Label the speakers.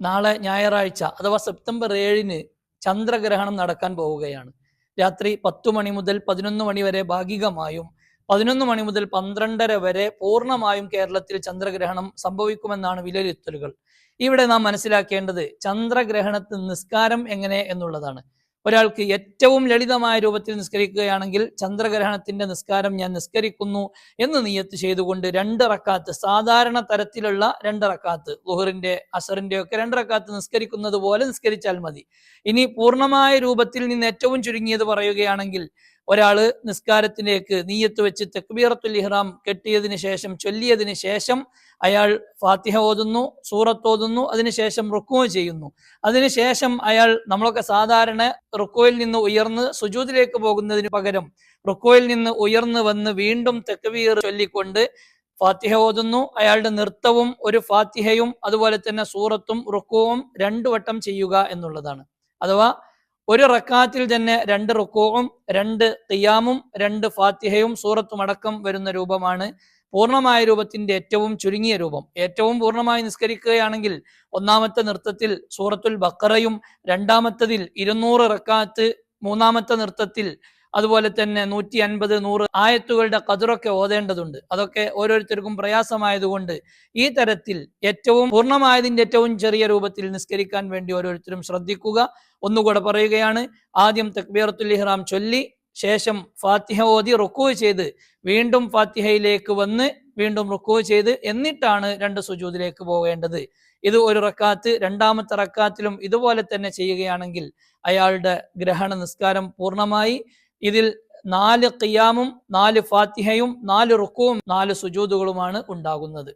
Speaker 1: നാളെ ഞായറാഴ്ച അഥവാ സെപ്റ്റംബർ ഏഴിന് ചന്ദ്രഗ്രഹണം നടക്കാൻ പോവുകയാണ്. രാത്രി പത്തു മണി മുതൽ പതിനൊന്ന് മണി വരെ ഭാഗികമായും പതിനൊന്ന് മണി മുതൽ പന്ത്രണ്ടര വരെ പൂർണമായും കേരളത്തിൽ ചന്ദ്രഗ്രഹണം സംഭവിക്കുമെന്നാണ് വിലയിരുത്തലുകൾ. ഇവിടെ നാം മനസ്സിലാക്കേണ്ടത് ചന്ദ്രഗ്രഹണത്തിൽ നിസ്കാരം എങ്ങനെ എന്നുള്ളതാണ്. ഒരാൾക്ക് ഏറ്റവും ലളിതമായ രൂപത്തിൽ നിസ്കരിക്കുകയാണെങ്കിൽ ചന്ദ്രഗ്രഹണത്തിന്റെ നിസ്കാരം ഞാൻ നിസ്കരിക്കുന്നു എന്ന് നിയത്ത് ചെയ്തുകൊണ്ട് രണ്ട് റക്കാത്ത് സാധാരണ തരത്തിലുള്ള രണ്ട് റക്കാത്ത് ലുഹറിന്റെ അസറിന്റെ ഒക്കെ രണ്ട് റക്കാത്ത് നിസ്കരിക്കുന്നത് പോലെ നിസ്കരിച്ചാൽ മതി. ഇനി പൂർണമായ രൂപത്തിൽ നിന്ന് ഏറ്റവും ചുരുങ്ങിയത് പറയുകയാണെങ്കിൽ ഒരാൾ നിസ്കാരത്തിലേക്ക് നീയത്ത് വെച്ച് തെക്ബീറത്തുൽ ഇഹ്റാം കെട്ടിയതിന് ശേഷം ചൊല്ലിയതിന് ശേഷം അയാൾ ഫാത്തിഹ ഓതുന്നു സൂറത്ത് ഓതുന്നു അതിനുശേഷം റുക്കുവ ചെയ്യുന്നു. അതിനുശേഷം അയാൾ നമ്മളൊക്കെ സാധാരണ റുക്കോയിൽ നിന്ന് ഉയർന്ന് സുജൂതിലേക്ക് പോകുന്നതിന് പകരം റുക്കോയിൽ നിന്ന് ഉയർന്ന് വന്ന് വീണ്ടും തെക്ബീർ ചൊല്ലിക്കൊണ്ട് ഫാത്തിഹ ഓതുന്നു. അയാളുടെ നൃത്തവും ഒരു ഫാത്തിഹയും അതുപോലെ തന്നെ സൂറത്തും റുക്കുവും രണ്ടു വട്ടം ചെയ്യുക എന്നുള്ളതാണ്. അഥവാ ഒരു റക്കാത്തിൽ തന്നെ രണ്ട് റുക്കോവും രണ്ട് തിയാമും രണ്ട് ഫാത്തിഹയും സൂറത്തും അടക്കം വരുന്ന രൂപമാണ്. പൂർണമായ രൂപത്തിന്റെ ഏറ്റവും ചുരുങ്ങിയ രൂപം. ഏറ്റവും പൂർണമായി നിസ്കരിക്കുകയാണെങ്കിൽ ഒന്നാമത്തെ നൃത്തത്തിൽ സൂറത്തുൽ ബക്കറയും രണ്ടാമത്തതിൽ ഇരുന്നൂറ് റക്കാത്ത് മൂന്നാമത്തെ നൃത്തത്തിൽ അതുപോലെ തന്നെ നൂറ്റി അൻപത് നൂറ് ആയത്തുകളുടെ കതിറൊക്കെ ഓതേണ്ടതുണ്ട്. അതൊക്കെ ഓരോരുത്തർക്കും പ്രയാസമായതുകൊണ്ട് ഈ തരത്തിൽ ഏറ്റവും പൂർണമായതിന്റെ ഏറ്റവും ചെറിയ രൂപത്തിൽ നിസ്കരിക്കാൻ വേണ്ടി ഓരോരുത്തരും ശ്രദ്ധിക്കുക. ഒന്നുകൂടെ പറയുകയാണ് ആദ്യം തക്ബീറത്തുൽ ഇഹ്റാം ചൊല്ലി ശേഷം ഫാത്തിഹ ഓതി റുക്കു ചെയ്ത് വീണ്ടും ഫാത്തിഹയിലേക്ക് വന്ന് വീണ്ടും റുക്കു ചെയ്ത് എന്നിട്ടാണ് രണ്ട് സുജൂദിലേക്ക് പോകേണ്ടത് ഇത് ഒരു റക്കാത്ത് രണ്ടാമത്തെ റക്കാത്തിലും ഇതുപോലെ തന്നെ ചെയ്യുകയാണെങ്കിൽ അയാളുടെ ഗ്രഹണ നിസ്കാരം പൂർണമായി. ഇതിൽ നാല് ഖിയാമും നാല് ഫാത്തിഹയും നാല് റുക്കുവും നാല് സുജൂദുകളുമാണ് ഉണ്ടാകുന്നത്.